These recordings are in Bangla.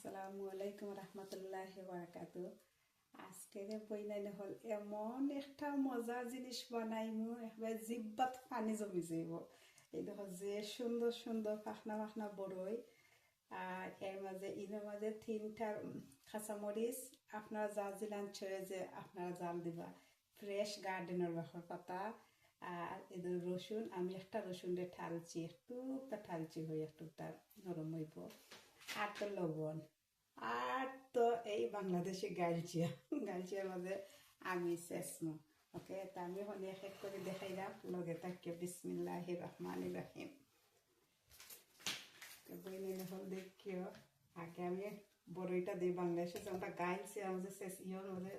আসসালামু আলাইকুম রহমতুল্লাহ বারাকাত আজকের বইনাইলে হল, এমন একটা মজার জিনিস বানাইমু, একবার জিব্বাত পানি জমি যাইব। এই দেখো যে সুন্দর সুন্দর পাখনা পাখনা বড়ই, আর এর মাঝে, ইনের মাঝে তিনটা কাঁচামরিচ, আপনারা জাল জিলান ছয়ে যে আপনারা জাল দিবা। ফ্রেশ গার্ডেনের বাখর পাতা, আর এদের রসুন, আমি একটা রসুনটা ঠালছি একটু ঠালছি হয়ে একটু তার নরম হইব। আর তো লবণ, আর তো এই বাংলাদেশি গালচিয়া গালচিয়ার মাঝে আমি চেসমো ওকে? তা আমি হনে শেষ করে দেখাইলাম লগে তাকে বিসমিল্লাহ রহমান রহিম। বই নিলে হল দেখিও আগে আমি বড়ইটা দিই বাংলাদেশে যেমনটা গাইলছে আমাদের শেষ ইয়র মাঝে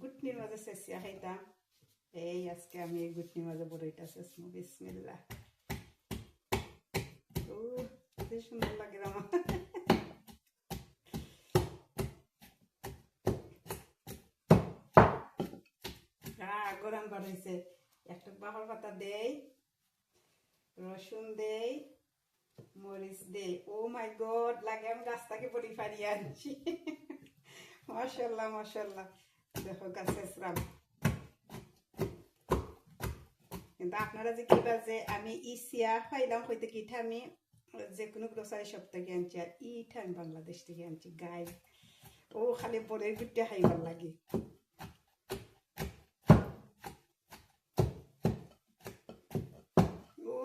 গুটনির মাঝে শেষিয়া খাইতাম এই আজকে আমি এই গুটনির মাঝে বড়ইটা শেষমো বিসমিল্লাহ। ও সুন্দর লাগে আমার গরম বাড়াইছে একটা বাহর পাতা দেই, রসুন দেই, মরিচ দেই। ও মাই গড লাগে আমি গাছ থেকে পরি ফারি আনছি। মাসাল্লাহ মাসাল্লাহ দেখো গাছে শ্রাম কিন্তু আপনারা যে কিবা যে আমি ইসিয়া খাইলাম হইতে কিটা আমি যে কোনো গ্রোসারি শপ থেকে আনছি, আর ইটা আমি বাংলাদেশ থেকে আনছি। গাই ও খালি পরে গুটে খাইবার লাগে ও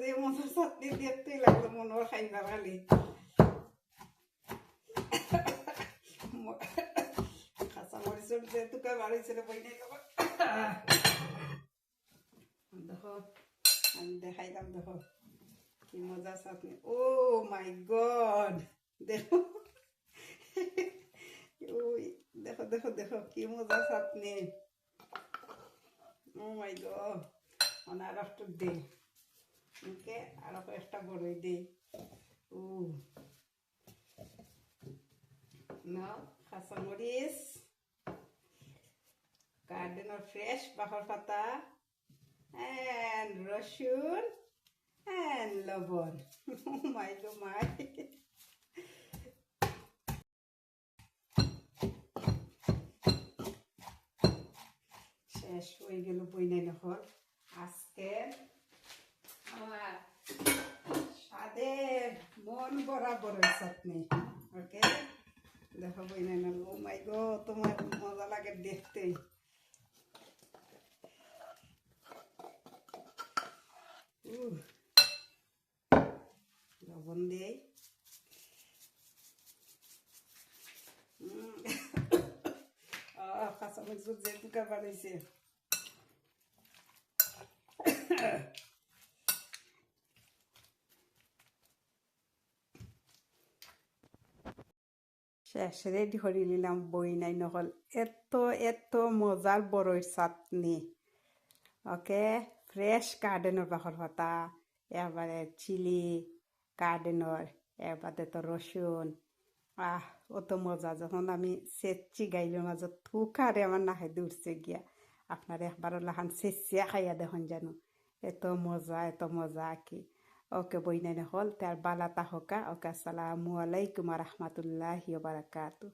যে মজার চাটনি মনোর খাইবার খালি কাঁচা মরিচের যে তুকা বাড়িয়েছিল বই নাই দেখো আমি দেখাইলাম দেখো কি মজা চাটনি ও মাই গড দেখো ওই দেখো দেখো দেখো কি মজা চাটনি ও মাই গড একটু দে ওকে, আরও একটা বড়ই দে ও না কাঁচামরিচ গার্ডেনের ফ্রেশ বাহর পাতা, and রসুন, and লবণ। মাই গো মাই। শেষ হয়ে গেল বইনাই নহর আজকের আমার স্বাদের মন বরাবর চাটনি ওকে দেখো না ও মাই গো তোমার মজা লাগে দেখতে। লবণ দেই। কাঁচামরিচ যে টুকা বানাইছে। শেষ রেডি করে নিলাম, বই নাই, নহল। এত এত মজার বড়ই চাটনি। ওকে ফ্রেশ গার্ডেনের বাখর পাতা এবারে চিলি গার্ডেনের এবারে তো রসুন আহ, অত মজা যখন আমি চেচি গাইলের মাজত থুকারে আমার নাহে দূরছে গিয়া। আপনার একবারও লাহান চেচিয়া খাইয়া দেখুন জানো। এত মজা এত মজা কি। ওকে বই নাই হল তার বালা তাহকা ওকে আসসালামু আলাইকুম রহমতুল্লাহ বারাকাতু।